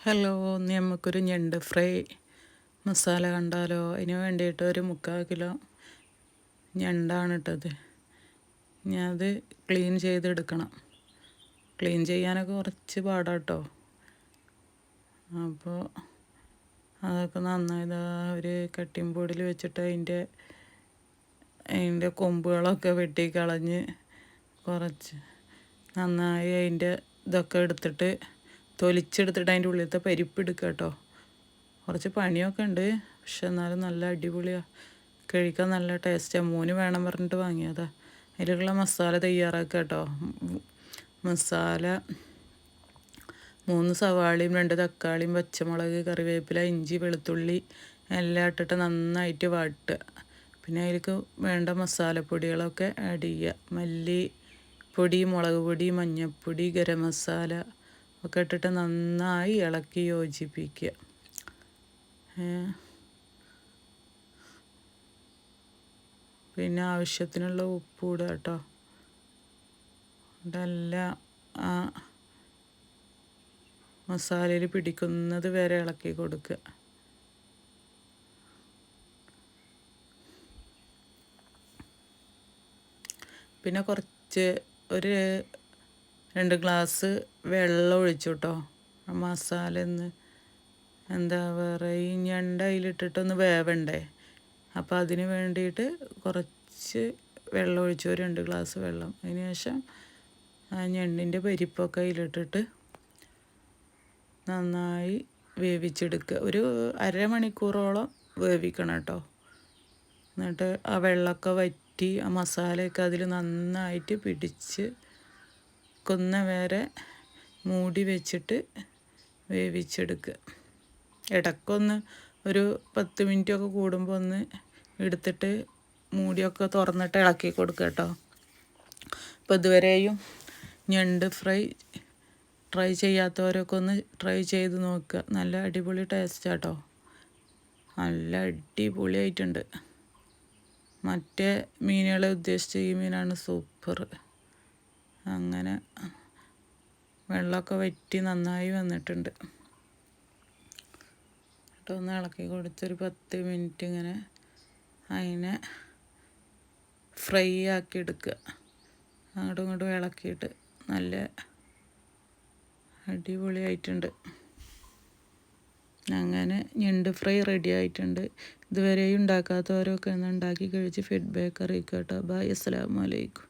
Hello ഇന്ന് നമുക്കൊരു ഞണ്ട് ഫ്രൈ മസാല കണ്ടാലോ? അതിന് വേണ്ടിയിട്ട് ഒരു മുക്കാൽ കിലോ ഞണ്ടാണ് ഇട്ടത്. അത് ക്ലീൻ ചെയ്തെടുക്കണം. ക്ലീൻ ചെയ്യാനൊക്കെ കുറച്ച് പാടാട്ടോ. അപ്പോൾ അതൊക്കെ നന്നായതാ ഒരു കട്ടിംഗ് ബോർഡിൽ വെച്ചിട്ട് അതിന്റെ അതിന്റെ കൊമ്പുകളൊക്കെ വെട്ടി കളഞ്ഞ് കുറച്ച് നന്നായി അതിന്റെ ഇതൊക്കെ എടുത്തിട്ട് തൊലിച്ചെടുത്തിട്ട് അതിന്റെ ഉള്ളിലത്തെ പരിപ്പ് എടുക്കുക കേട്ടോ. കുറച്ച് പണിയൊക്കെ ഉണ്ട്. പക്ഷെ എന്നാലും നല്ല അടിപൊളിയാണ് കഴിക്കാൻ നല്ല ടേസ്റ്റാണ് മൂന്ന് വേണം പറഞ്ഞിട്ട് വാങ്ങിയതാ. അതിലുള്ള മസാല തയ്യാറാക്കുക കേട്ടോ. മസാല മൂന്ന് സവാളയും രണ്ട് തക്കാളിയും പച്ചമുളക് കറിവേപ്പില ഇഞ്ചി വെളുത്തുള്ളി എല്ലാം ഇട്ടിട്ട് നന്നായിട്ട് വാട്ടുക. പിന്നെ അതിലേക്ക് വേണ്ട മസാലപ്പൊടികളൊക്കെ ആഡ് ചെയ്യുക. മല്ലി പൊടി മുളക് പൊടി മഞ്ഞൾപ്പൊടി ഗരം മസാല ഒക്കെ ഇട്ടിട്ട് നന്നായി ഇളക്കി യോജിപ്പിക്കുക. പിന്നെ ആവശ്യത്തിനുള്ള ഉപ്പ് ഇടുക കേട്ടോ. ഇതെല്ലാം ആ മസാലയിൽ പിടിക്കുന്നത് വരെ ഇളക്കി കൊടുക്കുക. പിന്നെ കുറച്ച് ഒരു രണ്ട് ഗ്ലാസ് വെള്ളം ഒഴിച്ചു കേട്ടോ മസാല ഒന്ന് എന്താ പറയുക ഞണ്ട് അതിലിട്ടിട്ടൊന്ന് വേവണ്ടേ. അപ്പോൾ അതിന് വേണ്ടിയിട്ട് കുറച്ച് വെള്ളം ഒഴിച്ചു രണ്ട് ഗ്ലാസ് വെള്ളം. അതിന് ശേഷം ആ ഞണ്ടിന്റെ പരിപ്പൊക്കെ അതിലിട്ടിട്ട് നന്നായി വേവിച്ചെടുക്കുക. ഒരു അരമണിക്കൂറോളം വേവിക്കണം കേട്ടോ. എന്നിട്ട് ആ വെള്ളമൊക്കെ വറ്റി ആ മസാലയൊക്കെ അതിൽ നന്നായിട്ട് പിടിച്ച് കൊന്ന വരെ മൂടി വെച്ചിട്ട് വേവിച്ചെടുക്കുക. ഇടയ്ക്കൊന്ന് ഒരു പത്ത് മിനിറ്റൊക്കെ കൂടുമ്പോൾ ഒന്ന് എടുത്തിട്ട് മൂടിയൊക്കെ തുറന്നിട്ട് ഇളക്കി കൊടുക്കുക കേട്ടോ. അപ്പോൾ ഇതുവരെയും ഞണ്ട് ഫ്രൈ ട്രൈ ചെയ്യാത്തവരൊക്കെ ഒന്ന് ട്രൈ ചെയ്ത് നോക്കുക. നല്ല അടിപൊളി ടേസ്റ്റാട്ടോ നല്ല അടിപൊളിയായിട്ടുണ്ട്. മറ്റേ മീനുകളെ ഉദ്ദേശിച്ച ഈ മീനാണ് സൂപ്പർ. അങ്ങനെ വെള്ളമൊക്കെ വറ്റി നന്നായി വന്നിട്ടുണ്ട്. കേട്ടോ ഒന്ന് ഇളക്കി കൊടുത്തൊരു പത്ത് മിനിറ്റ് ഇങ്ങനെ അതിനെ ഫ്രൈ ആക്കി എടുക്കുക. അങ്ങോട്ടും ഇങ്ങോട്ടും ഇളക്കിയിട്ട് നല്ല അടിപൊളിയായിട്ടുണ്ട്. അങ്ങനെ ഞണ്ട് ഫ്രൈ റെഡി ആയിട്ടുണ്ട്. ഇതുവരെയും ഉണ്ടാക്കാത്തവരൊക്കെ ഒന്ന് ഉണ്ടാക്കി കഴിച്ച് ഫീഡ്ബാക്ക് അറിയിക്കുക കേട്ടോ ബായ് അസ്സലാമലൈക്കും